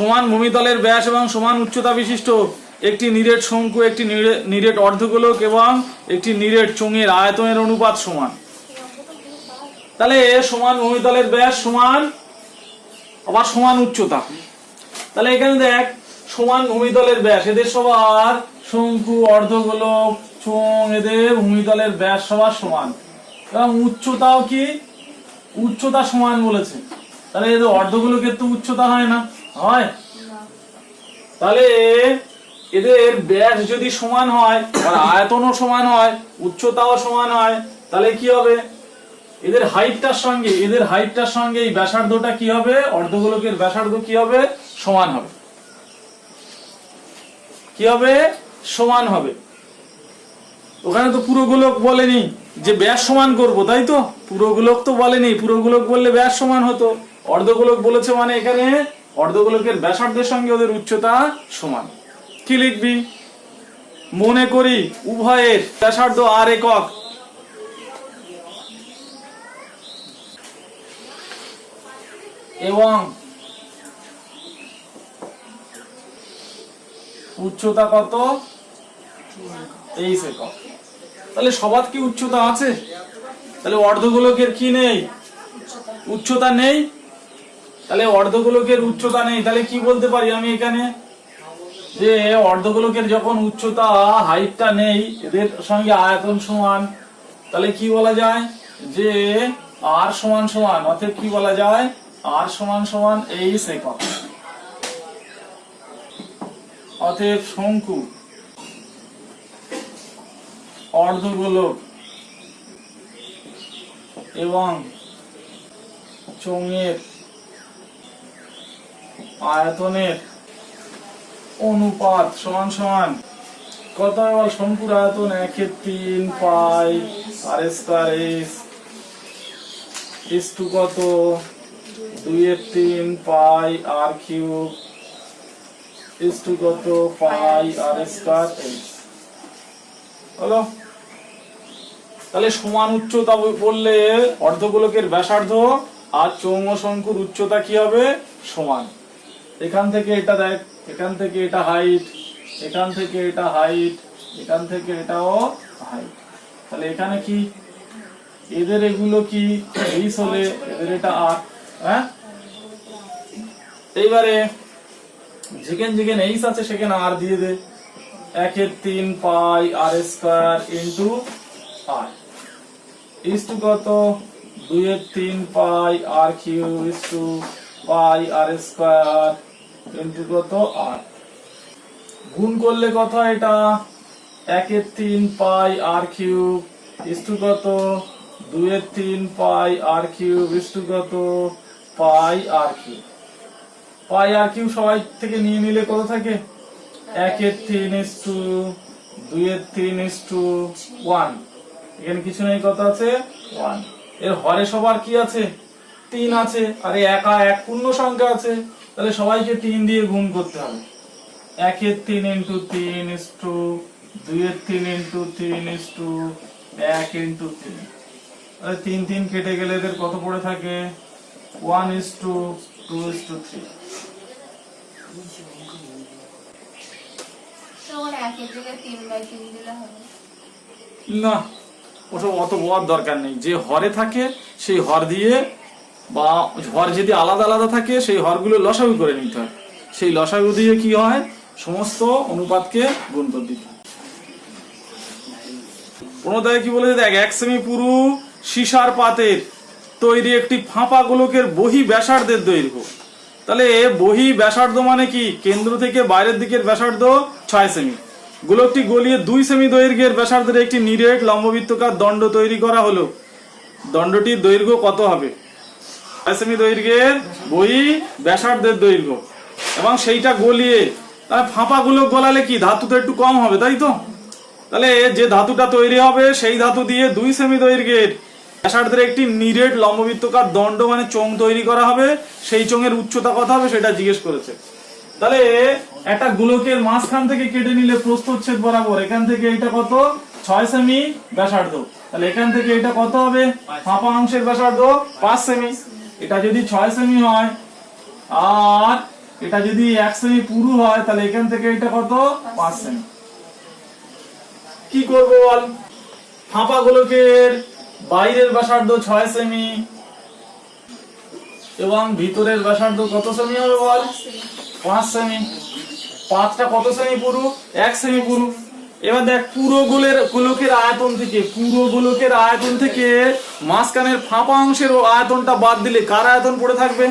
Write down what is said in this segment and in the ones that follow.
সমান ভূমিতলের ব্যাস এবং সমান উচ্চতা বিশিষ্ট, একটি নিরেট শঙ্কু, একটি নিরে- নিরেট অর্ধগোলক এবং একটি নিরেট চোঙের আয়তনের অনুপাত সমান। তাহলে সমান ভূমিতলের ব্যাস সমান, আবার সমান উচ্চতা। তাহলে এখানে দেখ, সমান ভূমিতলের ব্যাস, এদের সবার শঙ্কু, অর্ধগোলক, চোঙ, এদের ভূমিতলের ব্যাস সবার সমান। এবং উচ্চতাও কি? উচ্চতা সমান বলেছে। তাহলে এদের অর্ধগোলকের তো উচ্চতা হয় না। হয়? তাহলে এদের ব্যাস যদি সমান হয় আর আয়তনও সমান হয়, উচ্চতাও সমান হয়, তাহলে কি হবে? এদের হাইটটার সঙ্গে, এদের হাইটটার সঙ্গে এই ব্যাসার্ধটা কি হবে? অর্ধগোলকের ব্যাসার্ধ কি হবে? সমান হবে। কি হবে? সমান হবে। ওখানে তো পুরো গোলক বলেনি যে ব্যাস সমান করব, তাই তো? পুরো গোলক তো বলেনি, পুরো গোলক বললে ব্যাস সমান হতো। অর্ধগোলক বলেছে মানে এখানে অর্ধগোলকের ব্যাসার্ধের সঙ্গে ওদের উচ্চতা সমান। কি লিখবি? মনে করি উভয়ের ব্যাসার্ধ আর একক। এবং উচ্চতা কত? তেইশ একক। তাহলে সবার কি উচ্চতা আছে? তাহলে অর্ধগোলকের কি নেই? উচ্চতা নেই। তাহলে অর্ধগোলকের উচ্চতা নেই, তাহলে কি বলতে পারি আমি এখানে? যে অর্ধগোলকের যখন উচ্চতা হাইটটা নেই, এদের সঙ্গে আয়তন সমান, তাহলে কি বলা যায়? যে আর সমান সমান অর্থাৎ কি বলা যায়? আর সমান সমান এই একক অতএব শঙ্কু, অর্ধগোলক এবং চোঙের আয়তনের অনুপাত সমান সমান কত বল শঙ্কুর আয়তন একের তিন pi r square is is to কত? দুইয়ের তিন pi r cube is to কত? পাই আর স্কোয়ার এস হলো? তাহলে সমান উচ্চতা বললে অর্ধগোলকের ব্যাসার্ধ আর চৌম শঙ্কুর উচ্চতা কি হবে? সমান। এখান থেকে এটা দেখ, এখান থেকে এটা হাইট এখান থেকে এটা হাইট এখান থেকে এটাও হাইট তাহলে এখানে কি? এদের এগুলো কি? এইস হলে এদের এটা আর হ্যাঁ? এইবারে যেখানে যেখানে এইস আছে সেখানে আর দিয়ে দে। একের তিন pi r square into r is to কত? দুইয়ের তিন pi r cue is to pi r square গুণ করলে কত এটা? একের তিন pi r cube is to কত দুইয়ের তিন pi r cube is to কত পাই আর কিউব। পাই আর কিউব সবাই থেকে নিয়ে নিলে কত থাকে? একের তিন ইস টু, দুইয়ের তিন ইস টু ওয়ান। এখানে কিছু নেই, কত আছে? ওয়ান। এর হরে সবার কি আছে? তিন আছে। আর একা এক পূর্ণ সংখ্যা আছে। তাহলে সবাইকে তিন দিয়ে গুণ করতে হবে। একের তিন ইন্টু তিন ইস টু দুইয়ের তিন ইন্টু তিন ইস টু এক ইন্টু তিন। তাহলে তিন তিন কেটে গেলে এদের কত পড়ে থাকে? One is to two is to three না ওসব অত বলার দরকার নেই। যে হরে থাকে সেই হর দিয়ে বা হর যদি আলাদা আলাদা থাকে, সেই হরগুলো লসাগু করে নিতে হয়। সেই লসাগু দিয়ে কি হয়? সমস্ত অনুপাতকে গুণ করে দিতে হয়। প্রণোদয় কি বলেছে দেখ, এক সেমি পুরু সীসার পাতের তৈরি একটি ফাঁপা গোলকের বহি ব্যাসার্ধের দৈর্ঘ্য। তাহলে বহি ব্যাসার্ধ মানে কি? কেন্দ্র থেকে বাইরের দিকের ব্যাসার্ধ ছয় সেমি। গোলকটি গলিয়ে দুই সেমি দৈর্ঘ্যের ব্যাসার্ধের একটি নিরেট লম্ববৃত্তকার দণ্ড তৈরি করা হলো। দণ্ডটির দৈর্ঘ্য কত হবে? সেমি দৈর্ঘ্যের বহি ব্যাসার্ধের দৈর্ঘ্য। এবং সেইটা গলিয়ে তাহলে ফাঁপা গোলক গলালে কি? ধাতু তো একটু কম হবে, তাই তো? তাহলে যে ধাতুটা তৈরি হবে, সেই ধাতু দিয়ে দুই সেমি দৈর্ঘ্যের ব্যাসার্ধের একটি নিরেট লম্ববৃত্তকার দণ্ড মানে চোঙ তৈরি করা হবে। সেই চোঙের উচ্চতা কত হবে, সেটা জিজ্ঞেস করেছে। তাহলে একটা গোলকের মাঝখান থেকে কেটে নিলে প্রস্থচ্ছেদ বরাবর, এখান থেকে এটা কত? ছয় সেমি ব্যাসার্ধ। তাহলে এখান থেকে এটা কত হবে? ফাঁপা অংশের ব্যাসার্ধ, পাঁচ সেমি। এটা যদি ছয় সেমি হয় আর এটা যদি এক সেমি পুরু হয় তাহলে এখান থেকে এটা কত? পাঁচ সেমি কি করব বল? ফাঁপা গোলকের বাইরের ব্যাসার্ধ ছয় সেমি এবং ভিতরের ব্যাসার্ধ কত সেমি হবে বল? পাঁচ সেমি পাঁচটা কত সেমি পুরু? এক সেমি পুরু। এবার দেখ, পুরো গোলের গোলকের আয়তন থেকে, পুরো গোলকের আয়তন থেকে মাঝখানের ফাঁপা অংশের আয়তনটা বাদ দিলে কার আয়তন পড়ে থাকবে?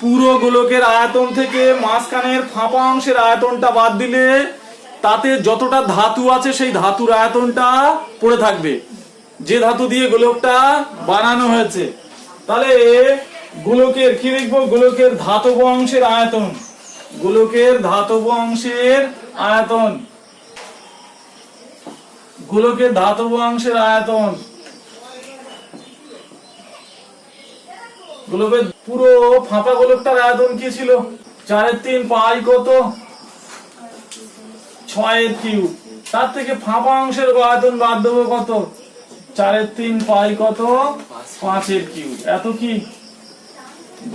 পুরো গোলকের আয়তন থেকে মাঝখানের ফাঁপা অংশের আয়তনটা বাদ দিলে তাতে যতটা ধাতু আছে সেই ধাতুর আয়তনটা পড়ে থাকবে। যে ধাতু দিয়ে গোলকটা বানানো হয়েছে। তাহলে গোলকের, কি লিখব? গোলকের ধাতব অংশের আয়তন। গোলকের ধাতব অংশের আয়তন। গোলকের ধাতব অংশের আয়তন। গোলকের পুরো ফাঁপা গোলকটার আয়তন কি ছিল? চারের তিন পাই কত? ছয়ের কিউ তার থেকে ফাঁপা অংশের আয়তন বাদ দেবো কত? চারের তিন পাই কত? পাঁচের কিউ এত কি?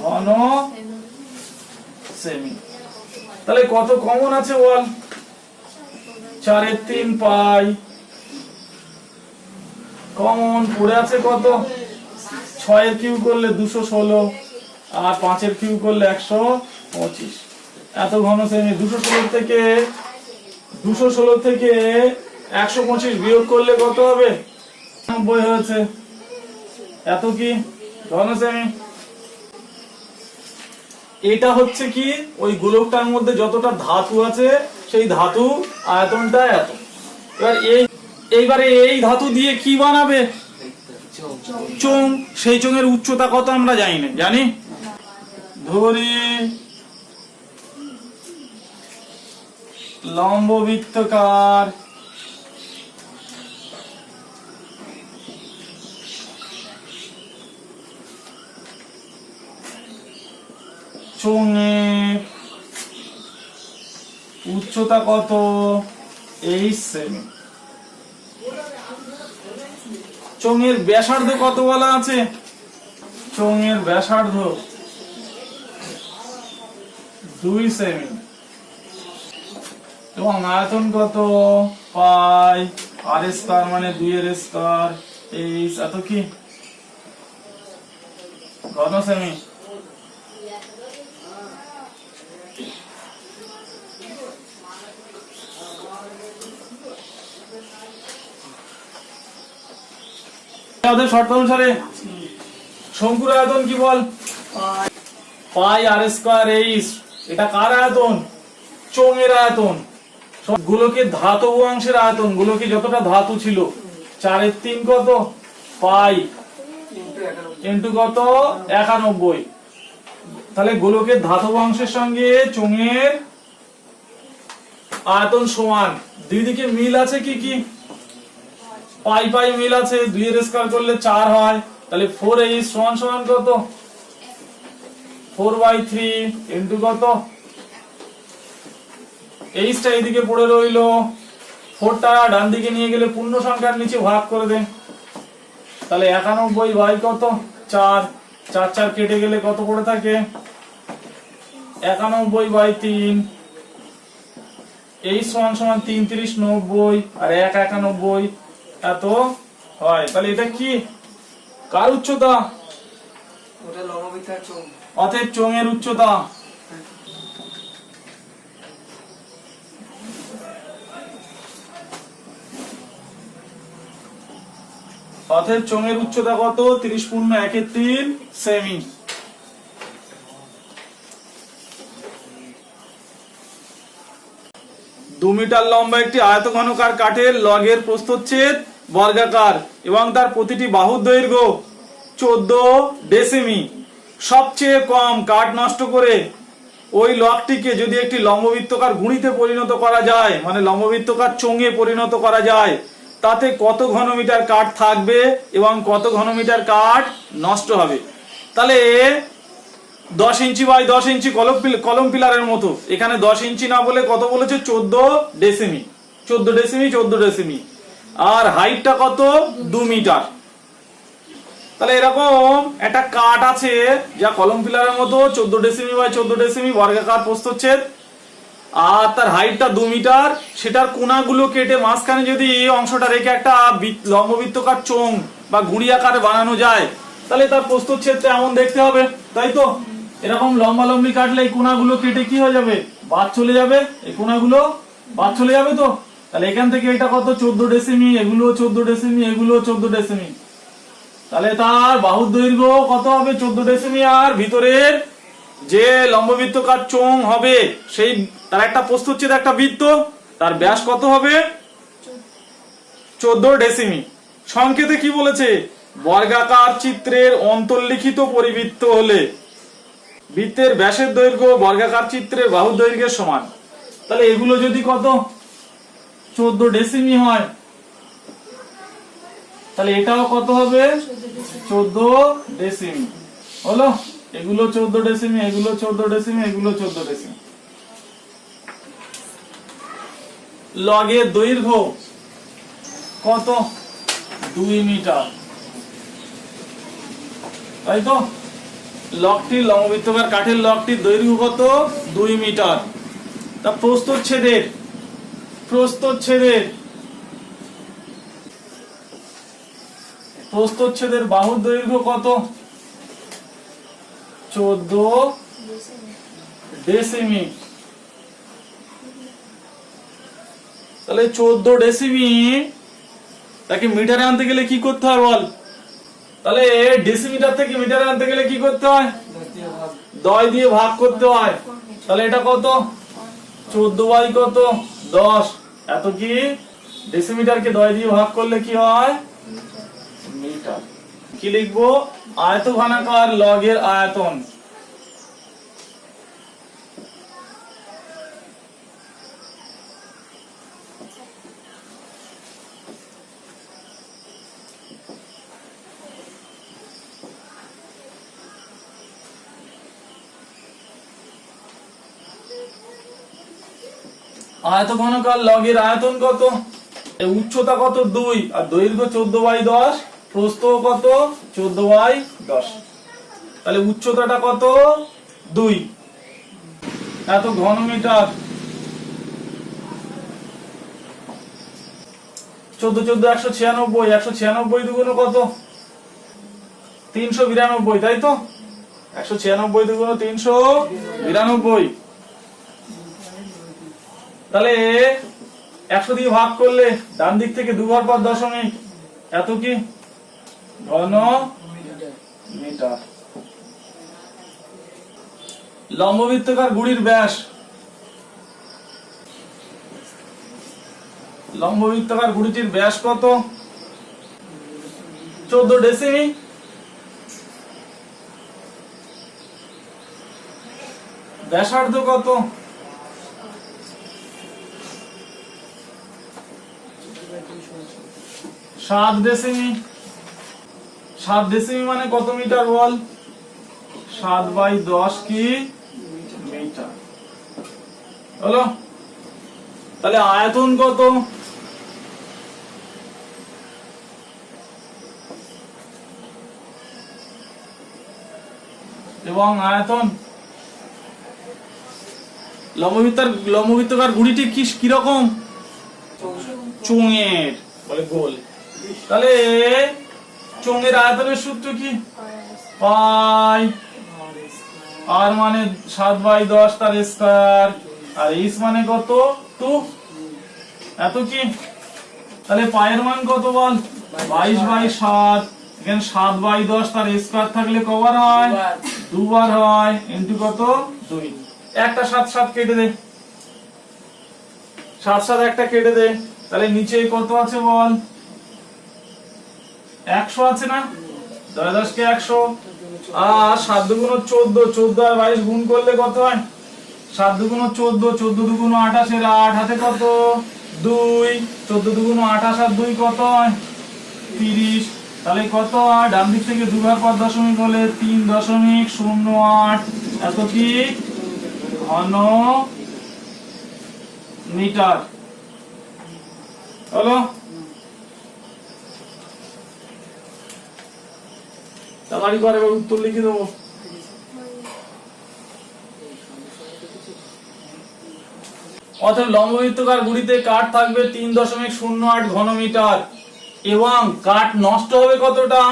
ঘন সেমি। তাহলে কত কমন আছে বল চারের তিন পাই। কমন, পড়ে আছে কত? ছয়ের কিউ করলে দুশো ষোলো, আর পাঁচের কিউ করলে একশো পঁচিশ। এত ঘন সেমি দুশো ষোলো থেকে, দুশো ষোলো থেকে একশো পঁচিশ বিয়োগ করলে কত হবে? নব্বই হয়েছে। এত কি? ঘন সেমি এটা হচ্ছে কি? ওই গোলকটার মধ্যে যতটা ধাতু আছে, সেই ধাতু আয়তনটা এত। এবার এই, এইবারে এই ধাতু দিয়ে কি বানাবে? চোং সেই চোঙের উচ্চতা কত আমরা জানি না। জানি? ধরি। লম্ব বৃত্তকার চোঙের উচ্চতা কত? এই সেমি চোঙের ব্যাসার্ধ কত বলা আছে? চোঙের ব্যাসার্ধ দুই সেমি এবং আয়তন কত? পাই আর স্কোয়ার মানে দুই এর স্কোয়ার এইচ এত কি? ঘন সেমি আমাদের শর্ত অনুসারে শঙ্কুর আয়তন কি বল? পাই আর স্কোয়ার এইচ এটা কার আয়তন? চোঙের আয়তন। গোলকের ধাতব অংশের আয়তন, গোলকে যতটা ধাতু ছিল। চারের তিন কত? পাই। ইন্টু কত? একানব্বই। তাহলে গোলকের ধাতব অংশের সঙ্গে চোঙের আয়তন সমান। দুই দিকে মিল আছে কি কি? পাই পাই মিল আছে দুই এর স্কয়ার করলে চার হয়। তাহলে ফোর এইচ সমান সমান কত? ফোর বাই থ্রি ইন্টু কত? এইচটা এইদিকে পড়ে রইল। ফোরটা ডান দিকে নিয়ে গেলে পূর্ণ সংখ্যার নিচে ভাগ করে দেন তাহলে একানব্বই বাই কত? চার। চার চার কেটে গেলে কত পড়ে থাকে? একানব্বই বাই তিন। এই সমান সমান তিন তিরিশ নব্বই। আর এক, একানব্বই। এত? হয় তাহলে এটা কি? কার উচ্চতা? অতএব চোঙের উচ্চতা। অতএব চোঙের উচ্চতা কত? তিরিশ পূর্ণ একের তিন সেমি। দু মিটার লম্বা একটি আয়তঘনকার কাঠের লগের প্রস্থচ্ছেদ বর্গাকার এবং তার প্রতিটি বাহুর দৈর্ঘ্য চোদ্দ ডেসিমি। সবচেয়ে কম কাঠ নষ্ট করে ওই লগটিকে যদি একটি লম্ববৃত্তকার গুণিতে পরিণত করা যায় মানে লম্ববৃত্তকার চোঙে পরিণত করা যায়, তাতে কত ঘনমিটার কাঠ থাকবে এবং কত ঘনমিটার কাঠ নষ্ট হবে? তাহলে দশ ইঞ্চি বাই দশ ইঞ্চি কলম কলম পিলারের মতো। এখানে দশ ইঞ্চি না বলে কত বলেছে? চোদ্দ ডেসিমি। চোদ্দ ডেসিমি চোদ্দ ডেসিমি। আর হাইটটা কত? দু মিটার। তাহলে এরকম একটা কাঠ আছে যা কলম পিলারের মতো, চোদ্দ ডেসিমি বাই চোদ্দ ডেসিমি বর্গাকার প্রস্থচ্ছেদ। আর তার হাইটটা দু মিটার। সেটার কোনাগুলো কেটে মাঝখানে যদি এই অংশটা রেখে একটা বৃত্ত- লম্ববৃত্তকার চোং বা গুড়ি আকারে বানানো যায়, তাহলে তার প্রস্থচ্ছেদটা এমন দেখতে হবে। তাই তো? এরকম লম্বা লম্বি কাটলে এই কোনাগুলো কেটে কি হয়ে যাবে? বাদ চলে যাবে। এই কোনাগুলো বাদ চলে যাবে তো? তাহলে এখান থেকে এটা কত? চোদ্দ ডেসিমি এগুলো চোদ্দ ডেসিমি এগুলো চোদ্দ ডেসিমি। তাহলে তার বাহুর দৈর্ঘ্য কত হবে? চোদ্দ ডেসিমি। আর ভিতরের যে লম্ববৃত্তকার চোং হবে, সেই তার একটা প্রস্তুচ্ছেদ একটা বৃত্ত, তার ব্যাস কত হবে? চোদ্দ ডেসিমি। সংকেতে কি বলেছে? বর্গাকার চিত্রের অন্তর্লিখিত পরিবৃত্ত হলে বৃত্তের ব্যাসের দৈর্ঘ্য, বর্গাকার চিত্রের বাহুর দৈর্ঘ্যের সমান। তাহলে এগুলো যদি কত? চোদ্দ ডেসিমি হয়। তাহলে এটাও কত হবে? চোদ্দ ডেসিমি। হলো? এগুলো চোদ্দ ডেসিমি, এগুলো চোদ্দ ডেসিমি, এগুলো চোদ্দ ডেসিমি। লগের দৈর্ঘ্য কত? দুই মিটার। তাই তো? লকটির লম্ববৃত্তকার কাঠের লকটির দৈর্ঘ্য কত? দুই মিটার। তা প্রস্তচ্ছেদের প্রস্তচ্ছেদের প্রস্তচ্ছেদের বাহুর দৈর্ঘ্য কত? চোদ্দ ডেসিমি তাহলে চোদ্দ ডেসিমি তাকে মিটারে আনতে গেলে কি করতে হয় বল? তাহলে ডিসি মিটার থেকে মিটারে আনতে গেলে কি করতে হয়? দশ দিয়ে ভাগ দয় দিয়ে ভাগ করতে হয়। তাহলে এটা কত? চোদ্দ বাই কত? দশ। এত কি? ডেসিমিটারকে দয় দিয়ে ভাগ করলে কি হয়? মিটার কি লিখব? আয়তঘনাকার লগের আয়তন। আয়ত ঘনকার লগের আয়তন কত? উচ্চতা কত? দুই। আর দৈর্ঘ্য চোদ্দ বাই দশ, প্রস্থ কত? চোদ্দ বাই দশ। তাহলে উচ্চতাটা কত? দুই। এত ঘন মিটার। চোদ্দ চোদ্দ, একশো ছিয়ানব্বই। একশো ছিয়ানব্বই দুগুণ কত? তিনশো বিরানব্বই, তাই তো? একশো ছিয়ানব্বই দুগুণ তিনশো বিরানব্বই। তাহলে একশো দিয়ে ভাগ করলে ডান দিক থেকে দুবার পর দশমিক এত কি? ঘন মিটার। লম্ববৃত্তকার গুড়ির ব্যাস। লম্ববৃত্তকার গুড়িটির ব্যাস কত? চোদ্দ ডেসিমি। ব্যাসার্ধ কত? সাত ডেসিমি সাত ডেসিমি মানে কত মিটার বল? সাত বাই দশ কি? মিটার। হলো তাহলে আয়তন কত? এবং আয়তন? লম্ববৃত্তার লম্ববৃত্তকার গুড়িটি কি কীরকম চোঙের বলে গোল। তাহলে চোঙের আয়তনের সূত্র কি? পাই। আর মানে সাত বাই দশ তার স্কয়ার আর এইচ মানে কত? টু। এত কি? তাহলে পায়ের মান কত বল? বাইশ বাই সাত। এখানে সাত বাই দশ তার স্কয়ার থাকলে কবার হয়? দুবার হয়। ইন্টু কত? দুই। একটা সাত সাত কেটে দে। সাত সাত একটা কেটে দে। তাহলে নিচে কত আছে বল? একশো আছে না? দশ দশকে একশো। আর সাত দুগুণ চোদ্দ চোদ্দ আর বাইশ গুণ করলে কত হয়? সাত দুগুণ চোদ্দ চোদ্দ দুগুণ আঠাশের আট হাতে কত? দুই। চোদ্দ দুগুণ আঠাশ আর দুই কত হয়? তিরিশ। তাহলে কত? হয় ডান দিক থেকে দুভাগ পর দশমিক হলে তিন দশমিক শূন্য আট। এত কি? ঘন মিটার। হলো? তাড়াতাড়ি করে এবার উত্তর লিখে দেবো। অতএব গুড়িতে কাঠ থাকবে তিন দশমিক শূন্য আট ঘনমিটার এবং কাঠ নষ্ট হবে কতটা?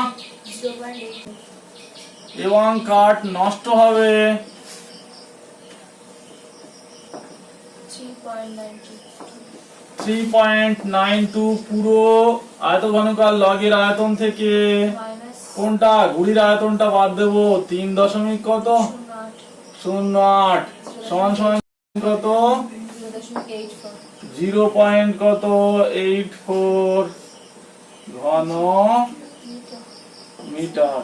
এবং কাঠ নষ্ট হবে থ্রি পয়েন্ট নাইন টু পুরো আয়ত ঘনকার লগের আয়তন থেকে কোনটা? গুড়ির আয়তনটা বাদ দেবো। তিন দশমিক কত? শূন্য আট। সমান সমান কত? জিরো পয়েন্ট কত? এইট ফোর ঘন মিটার।